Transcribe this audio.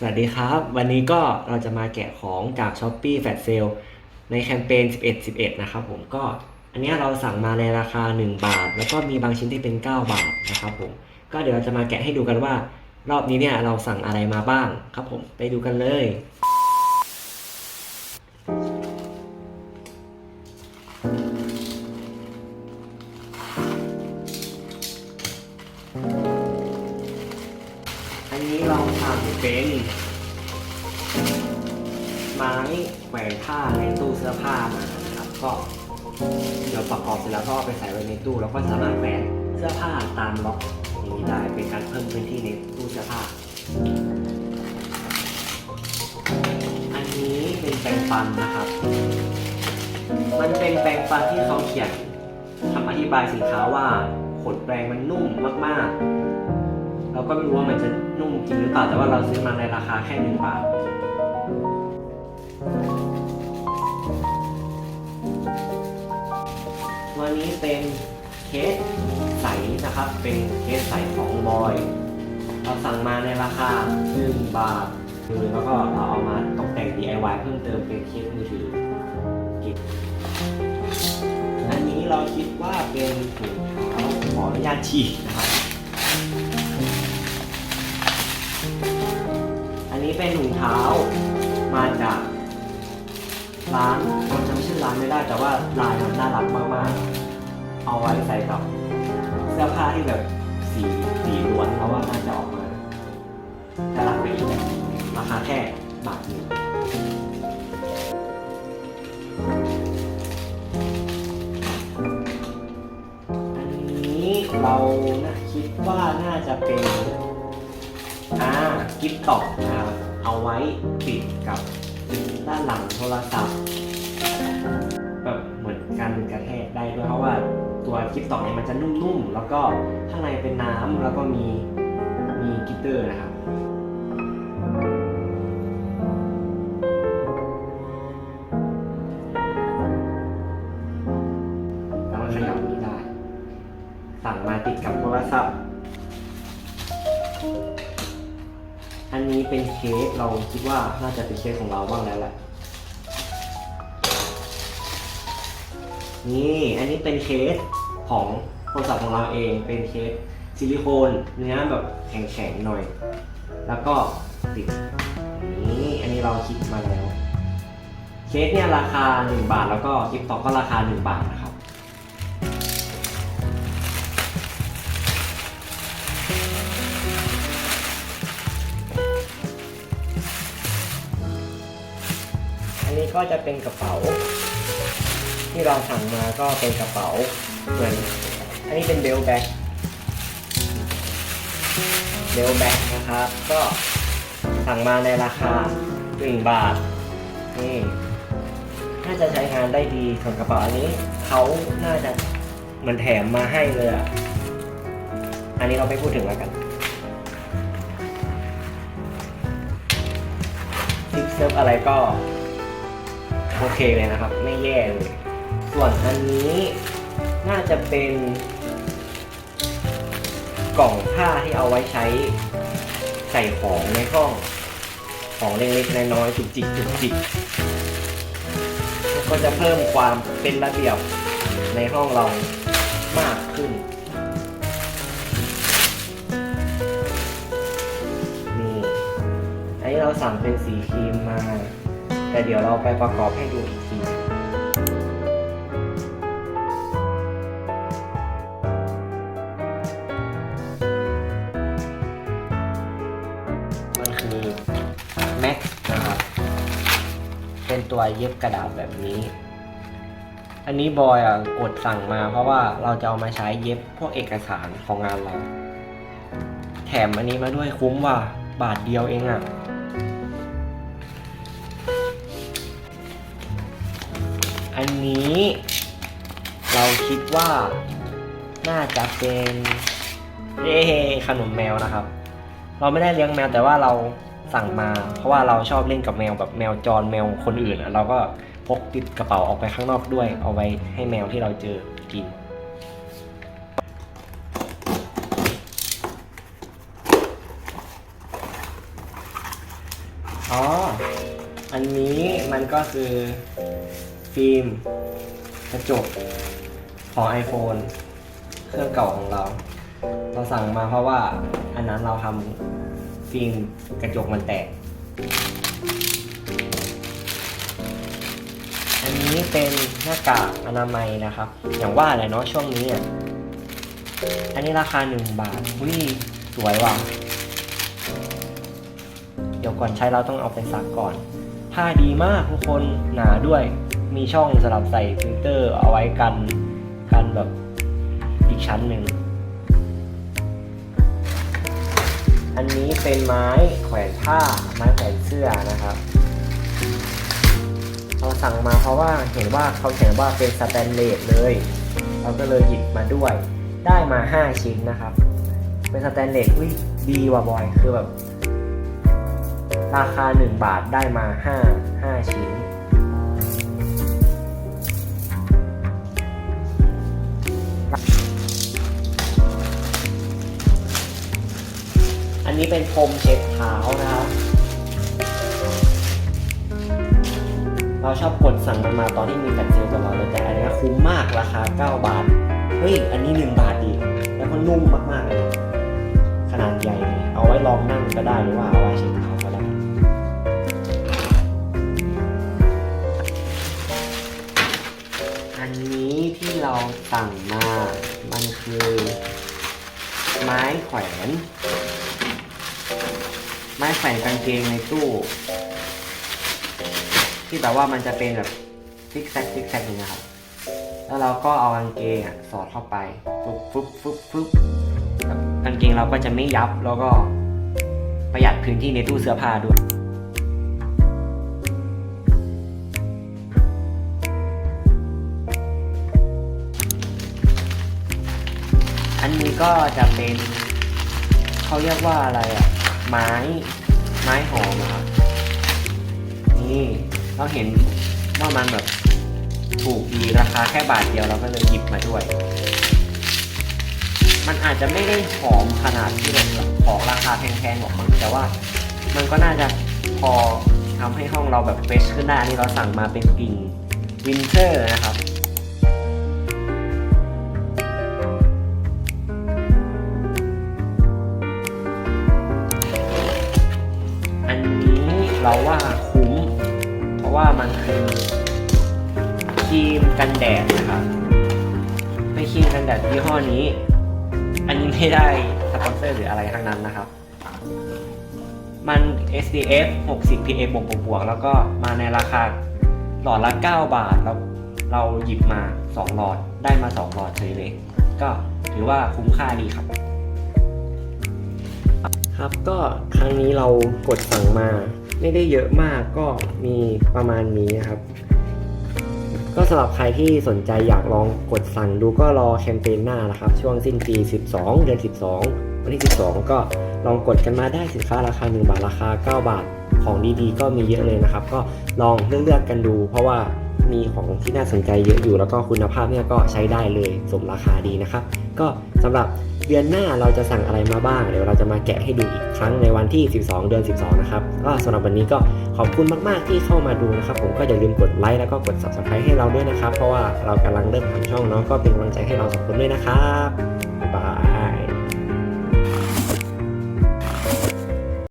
สวัสดีครับ วันนี้ก็เราจะมาแกะของจาก s h อ p e e f a t Sale ในแคมเปญ 11 11 นะครับผมก็อันเนี้ยเราสั่งมาในราคา 1 บาท แล้วก็มีบางชิ้นที่เป็น 9 บาทนะครับผมก็เดี๋ยวเราจะมาแกะให้ดูกันว่า รอบนี้เนี่ยเราสั่งอะไรมาบ้างครับผมไปดูกันเลย ไม้แขวนผ้าในตู้เสื้อผ้ามานะครับ ก็เดี๋ยวประกอบเสร็จแล้วก็ไปใส่ไว้ในตู้ แล้วก็สามารถแขวนเสื้อผ้าตามล็อกอย่างนี้ได้เป็นการเพิ่มพื้นที่ในตู้เสื้อผ้า อันนี้เป็นแปรงฟันนะครับ มันเป็นแปรงฟันที่เขาเขียนคำอธิบายสินค้าว่าขนแปรงมันนุ่มมากๆ เราก็ไม่รู้ว่ามันจะนุ่มจริงหรือเปล่าแต่ว่าเราซื้อมาในราคาแค่หนึ่งบาท ตัวนี้เป็นเคสใสนะครับ เป็นเคสใสของบอย เราสั่งมาในราคา1บาทคือแล้วก็เราเอามาตกแต่ง DIY เพิ่มเติมเป็นเคสมือถืออันนี้เราคิดว่าเป็นถุงเท้าขออนุญาตฉีกนะครับ อันนี้เป็นถุงเท้ามาจาก ร้านผมจำชื่อร้านไม่ได้ แต่ว่าลายมันน่ารักมากๆ เอาไว้ใส่กับเสื้อผ้าที่แบบสีสีล้วนเพราะว่าน่าจะออกมาน่ารักไปอีกแบราคาแค่บาทหนึงอันนี้เรานะคิดว่าน่าจะเป็นอ่ากิฟต์ตอกนะครับเอาไว้ติดกับ ด้านหลังโทรศัพท์แบบเหมือนกันกระแทกได้ด้วยเพราะว่าตัวกิฟต์ตอเนี่ยมันจะนุ่มๆ แล้วก็ข้างในเป็นน้ำแล้วก็มีมีกิตเตอร์นะครับแล้วมันขยับได้สั่งมาติดกับโทรศัพท์ เป็นเคสเราคิดว่าน่าจะเป็นเคสของเราบ้างแล้วแหละ นี่อันนี้เป็นเคสของโทรศัพท์ของเราเองเป็นเคสซิลิโคนเนื้อแบบแข็งๆหน่อย แล้วก็ติดนี่อันนี้เราคิดมาแล้ว เคสเนี่ยราคา 1 บาทแล้วก็กิฟต์ต่อก็ราคา 1 บาทนะครับ ก็จะเป็นกระเป๋า ที่เราสั่งมาก็เป็นกระเป๋าเหมือนอันนี้เป็นเบลแบ็คเบลแบ็คนะครับ ก็สั่งมาในราคา 1 บาทนี่น่าจะใช้งานได้ดีส่วนกระเป๋าอันนี้เขาน่าจะเหมือนแถมมาให้เลยอะอันนี้เราไม่พูดถึงแล้วกันซิปเซิร์ฟอะไรก็ โอเคเลยนะครับ ไม่แย่เลย ส่วนอันนี้น่าจะเป็นกล่องผ้าที่เอาไว้ใช้ใส่ของในห้องของเล็กๆน้อยๆจุกจิกจุกจิกก็จะเพิ่มความเป็นระเบียบในห้องเรามากขึ้นนี่อันนี้เราสั่งเป็นสีครีมมา แต่เดี๋ยวเราไปประกอบให้ดูอีกทีมันคือแม็กนะครับ เป็นตัวเย็บกระดาษแบบนี้ อันนี้บอยอะกดสั่งมาเพราะว่าเราจะเอามาใช้เย็บพวกเอกสารของงานเรา แถมอันนี้มาด้วยคุ้มว่ะบาทเดียวเองอะ อันนี้เราคิดว่าน่าจะเป็นเย้ขนมแมวนะครับ เราไม่ได้เลี้ยงแมวแต่ว่าเราสั่งมา เพราะว่าเราชอบเล่นกับแมวแบบแมวจรแมวคนอื่นเราก็พกติดกระเป๋าออกไปข้างนอกด้วย เอาไว้ให้แมวที่เราเจอกินออ๋อ อันนี้มันก็คือ ฟิล์มกระจกของ iPhone เครื่องเก่าของเรา เราสั่งมาเพราะว่าอันนั้นเราทำฟิล์มกระจกมันแตก อันนี้เป็นหน้ากากอนามัยนะครับ อย่างว่าแหละเนาะช่วงนี้อะอันนี้ราคาหนึ่งบาทอุ้ยสวยว่ะ เดี๋ยวก่อนใช้เราต้องเอาไปซักก่อน ผ้าดีมากทุกคนหนาด้วย มีช่องสำหรับใส่ฟิลเตอร์เอาไว้กันกันแบบอีกชั้นหนึ่ง อันนี้เป็นไม้แขวนผ้าไม้แขวนเสื้อนะครับ เราสั่งมาเพราะว่าเห็นว่าเขาเขียนว่าเป็นสแตนเลสเลย เราก็เลยหยิบมาด้วย ได้มา 5 ชิ้นนะครับ เป็นสแตนเลสอุ้ยดีว่ะบอย คือแบบ ราคา 1 บาทได้มา 5 5 ชิ้น นี้เป็นพรมเช็ดเท้านะครับ เราชอบกดสั่งมันมาตอนที่มีแฟลชเซลล์ตลอดเลยแต่อันนี้คุ้มมากราคา 9 บาท เฮ้ย อันนี้ 1 บาทดีแล้วก็นุ่มมากๆเลยขนาดใหญ่เลยเอาไว้รองนั่งก็ได้หรือว่าเอาไว้เช็ดเท้าก็ได้อันนี้ที่เราสั่งมา มันคือ ไม้แขวน ไม้แขวนกางเกงในตู้ ที่แบบว่ามันจะเป็นแบบซิกแซกซิกแซกอย่างเงี้ยครับ แล้วเราก็เอากางเกงอะสอดเข้าไปฟึบฟึบฟึบฟึบแบกางเกงเราก็จะไม่ยับแล้วก็ประหยัดพื้นที่ในตู้เสื้อผ้าด้วยอันนี้ก็จะเป็นเขาเรียกว่าอะไรอะ ไม้ไม้หอมอะครับนี่เราเห็นว่ามันแบบถูกดีราคาแค่บาทเดียวเราก็เลยหยิบมาด้วย มันอาจจะไม่ได้หอมขนาดที่แบบของราคาแพงๆหรอกมั้งแต่ว่ามันก็น่าจะพอทำให้ห้องเราแบบเฟชขึ้นได้อันนี้เราสั่งมาเป็นกลิ่นวินเทอร์นะครับ เราว่าคุ้ม เพราะว่ามันคือครีมกันแดดนะครับเป็นครีมกันแดดยี่ห้อนี้ อันนี้ไม่ได้สปอนเซอร์หรืออะไรทั้งนั้นนะครับ มัน SPF 60 PA บวกบวกบวกแล้วก็มาในราคาหลอดละ 9 บาทแล้วเราหยิบมา 2 หลอดได้มา 2 หลอดเฉยเลย ก็ถือว่าคุ้มค่าดีครับ ครับก็ครั้งนี้เรากดสั่งมา ไม่ได้เยอะมากก็มีประมาณนี้นะครับ ก็สำหรับใครที่สนใจอยากลองกดสั่งดูก็รอแคมเปญหน้านะครับ ช่วงสิ้นปี 12 เดือน 12 วันที่ 12 ก็ลองกดกันมาได้สินค้าราคา 1 บาทราคา 9 บาทของดีๆ ก็มีเยอะเลยนะครับ ก็ลองเลือกๆกันดู เพราะว่ามีของที่น่าสนใจเยอะอยู่ แล้วก็คุณภาพเนี่ยก็ใช้ได้เลยสมราคาดีนะครับ ก็สำหรับ เดือนหน้าเราจะสั่งอะไรมาบ้าง เดี๋ยวเราจะมาแกะให้ดูอีกครั้งในวันที่ 12 เดือน 12 นะครับ ก็สำหรับวันนี้ก็ขอบคุณมากๆที่เข้ามาดูนะครับ ผมก็อย่าลืมกดไลค์แล้วก็กด subscribe ให้เราด้วยนะครับ เพราะว่าเรากำลังเริ่มทำช่องเนาะก็เป็นกำลังใจให้เราสองคนด้วยนะครับ